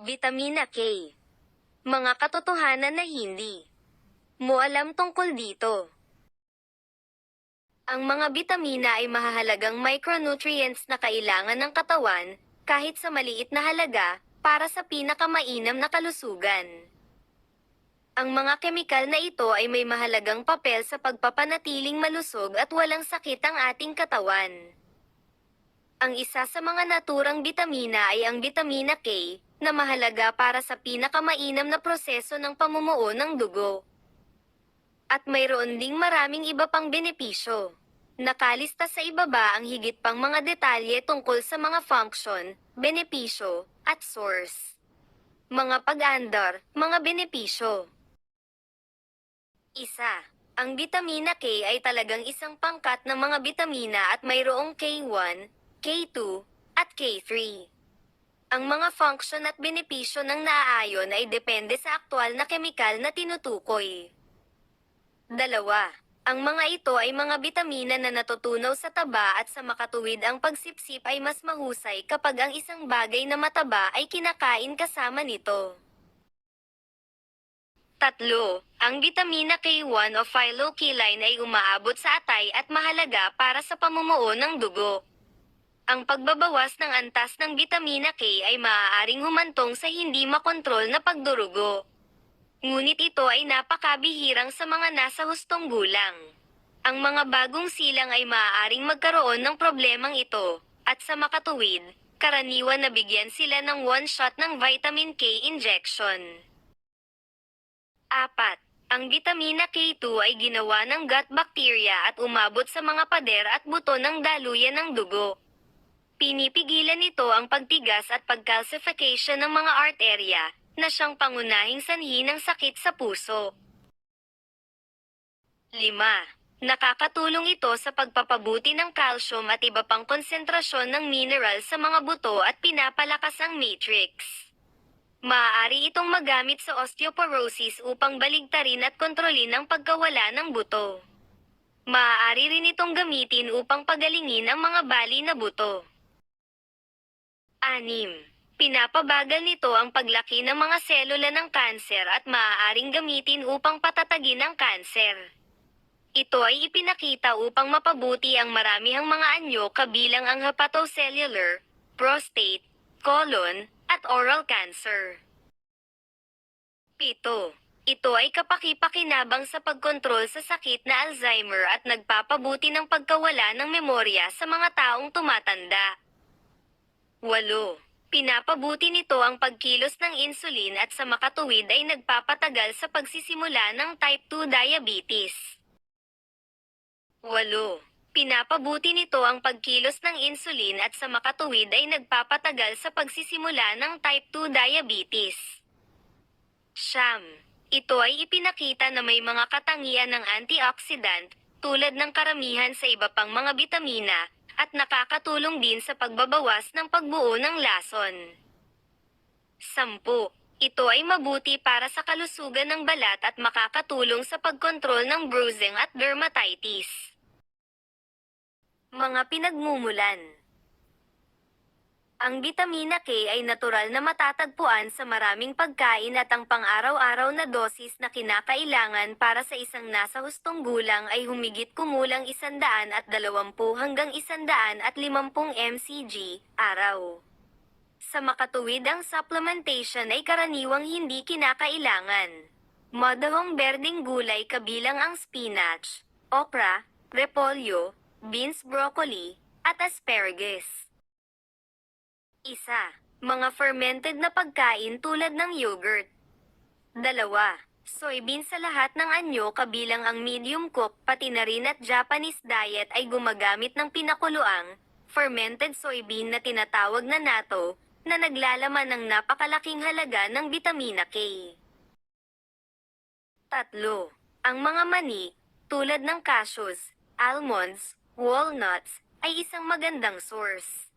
Vitamina K. Mga katotohanan na hindi mo alam tungkol dito. Ang mga bitamina ay mahahalagang micronutrients na kailangan ng katawan, kahit sa maliit na halaga, para sa pinakamainam na kalusugan. Ang mga kemikal na ito ay may mahalagang papel sa pagpapanatiling malusog at walang sakit ang ating katawan. Ang isa sa mga naturang bitamina ay ang vitamina K, na mahalaga para sa pinakamainam na proseso ng pamumuo ng dugo. At mayroon ding maraming iba pang benepisyo. Nakalista sa ibaba ang higit pang mga detalye tungkol sa mga function, benepisyo, at source. Mga pag-andar, mga benepisyo. Isa, ang vitamina K ay talagang isang pangkat ng mga bitamina at mayroong K1, K2, at K3. Ang mga function at benepisyo ng naaayon ay depende sa aktwal na kemikal na tinutukoy. Dalawa, ang mga ito ay mga bitamina na natutunaw sa taba at sa makatuwid ang pagsipsip ay mas mahusay kapag ang isang bagay na mataba ay kinakain kasama nito. Tatlo, ang vitamina K1 o phylokiline ay umaabot sa atay at mahalaga para sa pamumuo ng dugo. Ang pagbabawas ng antas ng vitamina K ay maaaring humantong sa hindi makontrol na pagdurugo. Ngunit ito ay napakabihirang sa mga nasa hustong gulang. Ang mga bagong silang ay maaaring magkaroon ng problemang ito, at sa makatuwid, karaniwan na bigyan sila ng one shot ng vitamin K injection. Apat, ang vitamina K2 ay ginawa ng gut bacteria at umabot sa mga pader at buto ng daluyan ng dugo. Pinipigilan nito ang pagtigas at pagcalcification ng mga arterya, na siyang pangunahing sanhi ng sakit sa puso. 5. Nakakatulong ito sa pagpapabuti ng calcium at iba pang konsentrasyon ng mineral sa mga buto at pinapalakas ang matrix. Maaari itong magamit sa osteoporosis upang baligtarin at kontrolin ang pagkawala ng buto. Maaari rin itong gamitin upang pagalingin ang mga bali na buto. 6. Pinapabagal nito ang paglaki ng mga selula ng kanser at maaaring gamitin upang patatagin ang kanser. Ito ay ipinakita upang mapabuti ang maramihang mga anyo kabilang ang hepatocellular, prostate, colon, at oral cancer. 7. Ito ay kapakipakinabang sa pagkontrol sa sakit na Alzheimer at nagpapabuti ng pagkawala ng memorya sa mga taong tumatanda. 8. Pinapabuti nito ang pagkilos ng insulin at sa makatuwid ay nagpapatagal sa pagsisimula ng type 2 diabetes. 8. Pinapabuti nito ang pagkilos ng insulin at sa makatuwid ay nagpapatagal sa pagsisimula ng type 2 diabetes. Siyam. Ito ay ipinakita na may mga katangian ng antioxidant, tulad ng karamihan sa iba pang mga bitamina, at nakakatulong din sa pagbabawas ng pagbuo ng lason. 10. Ito ay mabuti para sa kalusugan ng balat at makakatulong sa pagkontrol ng bruising at dermatitis. Mga pinagmumulan Ang vitamina K ay natural na matatagpuan sa maraming pagkain at ang pang-araw-araw na dosis na kinakailangan para sa isang nasa hustong gulang ay humigit kumulang 120 hanggang 150 mcg araw. Sa makatuwid ang supplementation ay karaniwang hindi kinakailangan. Madahong berdeng gulay kabilang ang spinach, okra, repolyo, beans broccoli, at asparagus. Isa, mga fermented na pagkain tulad ng yogurt. Dalawa, soybean sa lahat ng anyo kabilang ang medium cook pati na rin at Japanese diet ay gumagamit ng pinakuluang, fermented soybean na tinatawag na natto, na naglalaman ng napakalaking halaga ng vitamina K. Tatlo, ang mga mani, tulad ng cashews, almonds, walnuts, ay isang magandang source.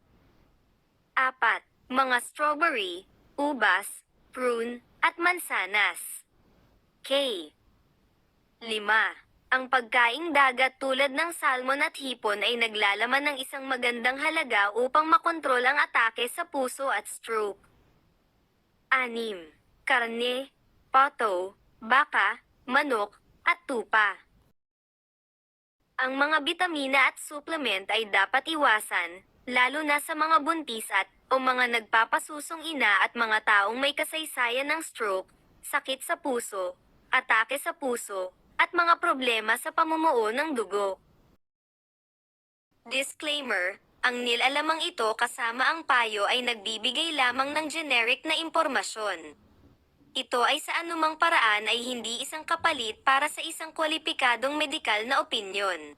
Apat, mga strawberry, ubas, prune, at mansanas. K. Lima, ang pagkaing dagat tulad ng salmon at hipon ay naglalaman ng isang magandang halaga upang makontrol ang atake sa puso at stroke. Anim. Karne, pato, baka, manok, at tupa. Ang mga bitamina at supplement ay dapat iwasan, lalo na sa mga buntis at o mga nagpapasusong ina at mga taong may kasaysayan ng stroke, sakit sa puso, atake sa puso, at mga problema sa pamumuo ng dugo. Disclaimer, ang nilalamang ito kasama ang payo ay nagbibigay lamang ng generic na impormasyon. Ito ay sa anumang paraan ay hindi isang kapalit para sa isang kwalipikadong medikal na opinyon.